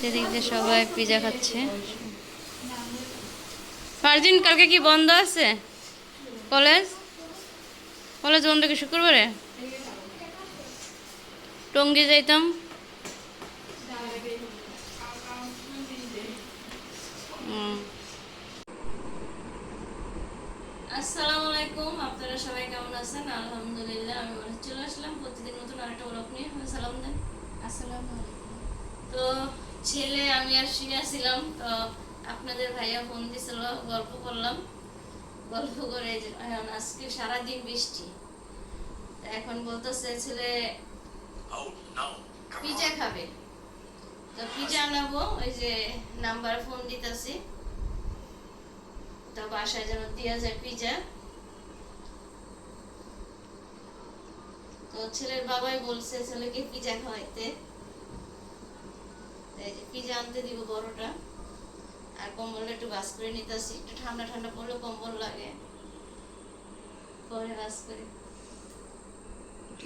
দিয়ে সবাই পিজা খাচ্ছে। ফারজিন কালকে কি বন্ধ আছে? কলেজ? কলেজ বন্ধ কি শুক্রবারে? টঙ্গি যাইতাম। আসসালামু আলাইকুম আপনারা সবাই কেমন আছেন? আলহামদুলিল্লাহ আমি চলে আসলাম। প্রতিদিন নতুন আরেকটা ব্লগ নিয়ে। সালাম দেন। আসসালামু আলাইকুম। তো ছেলে আমি আর শিখেছিলাম তো আপনাদের ভাইয়া ফোন দিছিল গল্প করলাম। গল্প করে এখন আজকে সারাদিন বৃষ্টি। এখন বলতেছে ছেলে Oh পিজা খাবে। তো পিজা আনাবো ওই যে নাম্বার ফোন দিতেছি। তো বাসায় যেন দেওয়া যায় পিজা তো ছেলের বাবাই বলছে ছেলেকে পিজা খাওয়াইতে। পিজা আনতে দিব বড়টা? আর কম্বলটা একটু বাস করে নিতেছি। একটু ঠান্ডা ঠান্ডা পড়লে কম্বল লাগে। পরে বাস করি।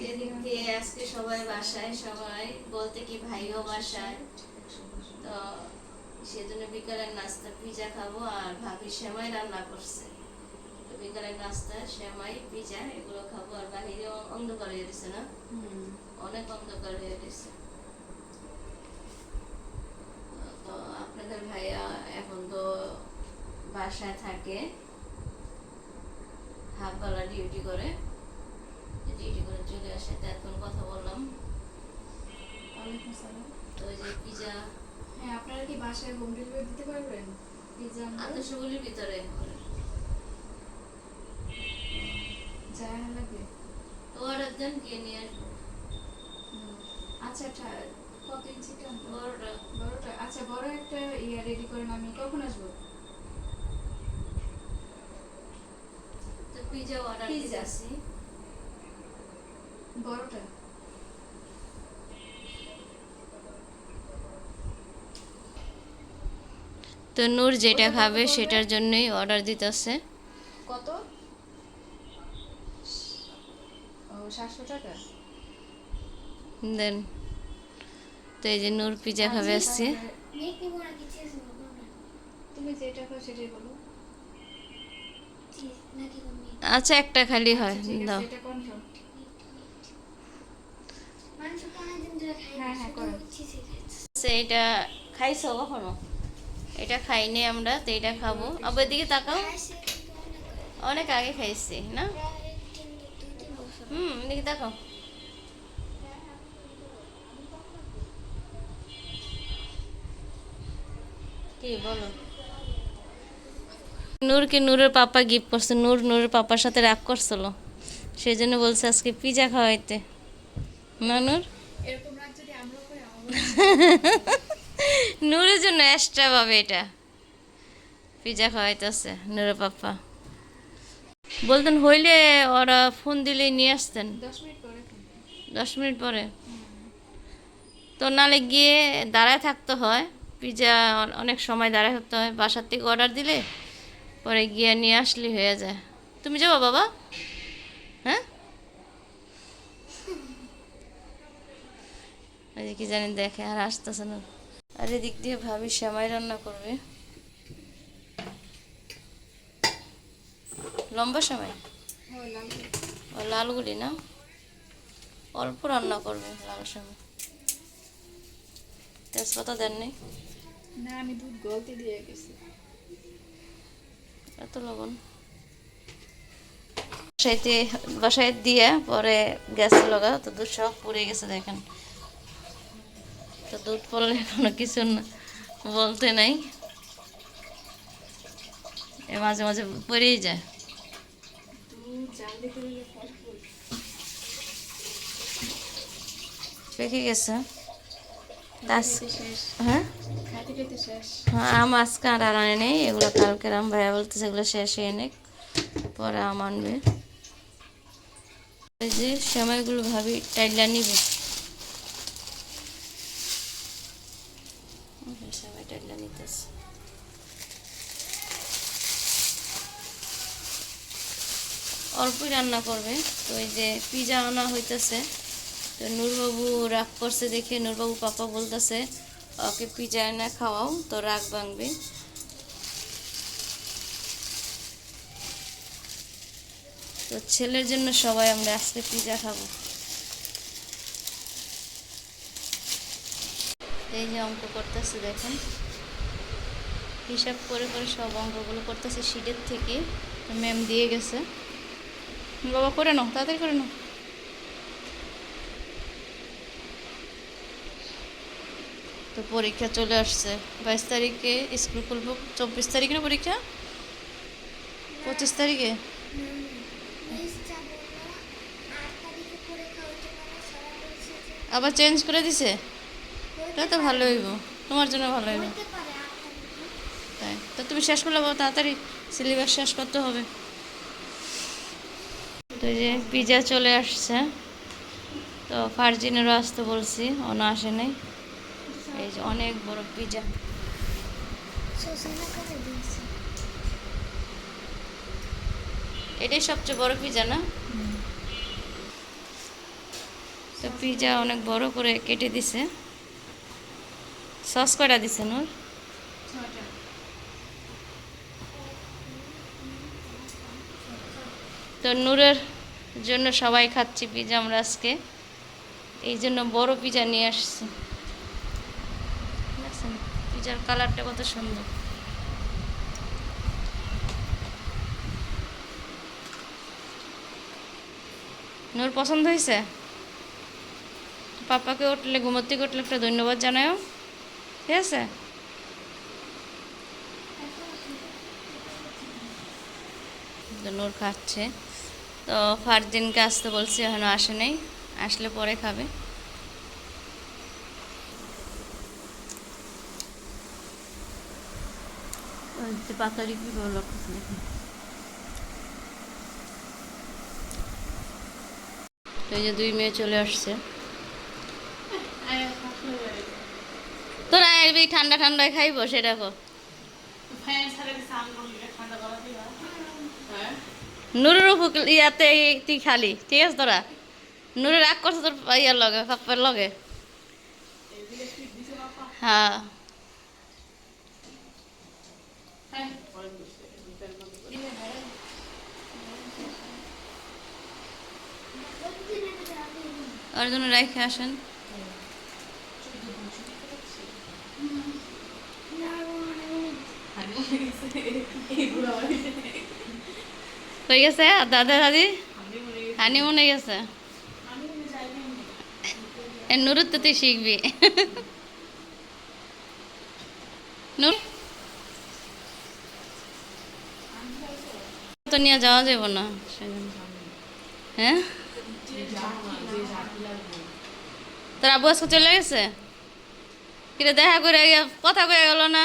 এদিক দিয়ে আজকে সবাই বাসায় সবাই বলতে কি ভাইও বাসায়। তো সেজন্য বিকালের নাস্তা পিজা খাব আর ভাবি সেমাই রান্না করছে। তো বিকালের নাস্তা সেমাই পিজা এগুলো খাব। আর বাহিরে অন্ধকার হয়ে গেছে না? অনেক অন্ধকার হয়ে গেছে তো আপনাদের ভাইয়া এখন তো বাসায় থাকে হাফ বেলা ডিউটি করে ডিউটি করে চলে আসে তো এখন কথা বললাম। তো ওই যে পিজা হ্যাঁ আপনারা কি বাসায় হোম ডেলিভারি দিতে পারবেন? পিৎজা আত্মসগুলির ভিতরে। যায় না লাগবে তো অর্ডার দেন গিয়ে নিয়ে আসব। আচ্ছা কত ইঞ্চি বড়টা। বড়টা? আচ্ছা বড় একটা ইয়া রেডি করেন আমি কখন আসব তো পিজা অর্ডার। দিয়েছি বড়টা। তো নূর যেটা খাবে? সেটার জন্যই অর্ডার দিতেছে। কত? ও সাতশো টাকা। দেন। তো এই যে নূর পিজা খাবে আসছে। তুমি যেটা খাও সেটাই বলো। আচ্ছা একটা খালি হয়। দাও। এটা কনফার্ম হ্যাঁ, হ্যাঁ, আচ্ছা, এটা খাইছো কখনো? এটা খাইনি আমরা তো এটা খাব। আবার এদিকে তাকাও। অনেক আগে খাইছি না? হুম এদিকে তাকাও। কি বলো? নূরকে নূরের পাপা গিফট করছে। নূর নূরের পাপার সাথে রাগ করছিল। সেই জন্য বলছে আজকে পিজা খাওয়াইতে। না নূর? নূরের জন্য এক্সট্রা পাবে এটা। পিজা খাওয়াইতেছে নূরের পাপা। বলতেন হইলে ওরা ফোন দিলেই নিয়ে আসতেন। পরে দশ মিনিট পরে? তো নালে গিয়ে দাঁড়ায় থাকতে হয়। পিজা অনেক সময় দাঁড়ায় থাকতে হয়। বাসার থেকে অর্ডার দিলে পরে গিয়ে নিয়ে আসলে হয়ে যায়। তুমি যাব বাবা? হ্যাঁ? কি জানি দেখে আর আসতেছে না। আর এদিক দিয়ে ভাবি সেমাই রান্না করবে। লম্বা সময় লাল ও লালগুলি না? অল্প রান্না করবে লাল সময় তেজপাতা দেননি? না, আমি দুধ গলতে দিয়ে গেছি। এত লবণ। বাসাইতে বাসায় দিয়ে পরে গ্যাস লগা তো দুধ সব পুড়ে গেছে দেখেন। তো দুধ পড়লে কোনো কিছু বলতে নাই। এ মাঝে মাঝে পড়েই যায়। পেকে গেছে। হ্যাঁ খাইতে খাইতে শেষ হ্যাঁ আম আজকে আর আনে নেই এগুলো কালকে আম ভাইয়া বলতেছে এগুলো শেষ হয়ে নেক পরে আম আনবে। এই যে সময়গুলো ভাবি টাইলা নিবে। সময় টাইলা নিতেছে। অল্পই রান্না করবে তো এই যে পিজা আনা হইতেছে তো নূরবাবু রাগ করছে দেখে নূরবাবু পাপা বলতেছে ওকে পিজা না খাওয়াও, তো রাগ ভাঙবে। তো ছেলের জন্য সবাই আমরা আজকে পিজা খাব। এই যে অঙ্ক করতেছে, দেখেন। হিসাব করে করে সব অঙ্কগুলো করতেছে শিটের থেকে। ম্যাম দিয়ে গেছে। বাবা, করে নাও, তাড়াতাড়ি করে নাও। তো পরীক্ষা চলে আসছে। বাইশ তারিখে স্কুল খুলবো। চব্বিশ তারিখে না পরীক্ষা? পঁচিশ তারিখে? আবার চেঞ্জ করে দিছে? তাহলে তো ভালো হইব। তোমার জন্য ভালো হইব। তাই। তো তুমি শেষ করলে তাড়াতাড়ি সিলেবাস শেষ করতে হবে। তো যে পিজা চলে আসছে। তো ফার্জিনেরও আসতে বলছি অন্য আসে নাই। এই যে অনেক বড় পিজা এটাই সবচেয়ে বড় পিজা না? তো পিজা অনেক বড় করে কেটে দিছে। সস কয়টা দিছে, নূর? তো নূরের জন্য সবাই খাচ্ছি পিজা আমরা আজকে। এই জন্য বড় পিজা নিয়ে আসছি। দেখছেন পিজার কালারটা কত সুন্দর। নূর, পছন্দ হয়েছে? পাপাকে উঠলে ঘুমোতে উঠলে একটা ধন্যবাদ জানাও ঠিক আছে? নূর খাচ্ছে। তো ফারদিনকে আসতে বলছি, এখনও আসে নাই। আসলে পরে খাবে। পাতারি কি বলো তো এই যে দুই মেয়ে চলে আসছে তোরা এই ঠান্ডা ঠান্ডায় খাইব সেটা কো নুরের ইয়াতে তুই খালি ঠিক আছে, তোরা? নুরের রাগ করছে তোর ইয়ার লগে পাপ্পার লগে। হ্যাঁ। ওর জন্য রেখে আসেন। হয়ে গেছে? দাদা, দাদি? হানি মনে গেছে? এ নুরুর তো তুই শিখবি। নুর তো নিয়ে যাওয়া যাবে না হ্যাঁ? তোর আব্বু আজকে চলে গেছে? কিরে দেখা করে কথা কয়ে গেল না?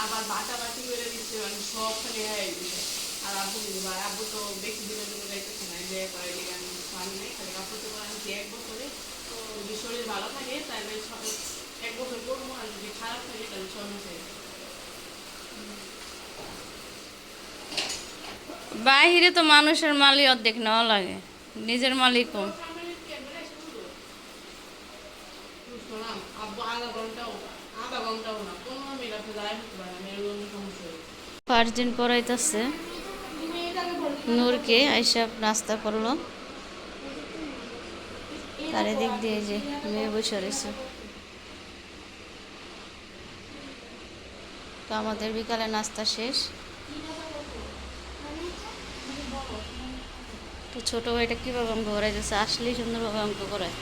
আবার বাটা বাটি করে দিচ্ছে হয়ে দিচ্ছে আর আব্বু আব্বু তো দিনের জন্য যাইতেছে না আনছি এক বছরে তো যদি শরীর ভালো থাকে তাহলে ছ- এক বছর করব আর যদি বাহিরে তো মানুষের মালই অর্ধেক নেওয়া লাগে, নিজের মালিক কম। শোনাম আব্বু আধা ঘন্টাও আধা ঘন্টাও না পনেরো মিনিট আপনি দাঁড়ায় থাকতে পারেন আমি এরকম সমস্যা হয়েছে ফার্জিন পড়াইতেছে। নূরকে আইসা নাস্তা করল। তার দিক দিয়ে যে মেয়ে বসে রয়েছে। তো আমাদের বিকালে নাস্তা শেষ। তো ছোটো ভাইটা কীভাবে অঙ্ক করাইতেছে আসলেই সুন্দরভাবে অঙ্ক করায়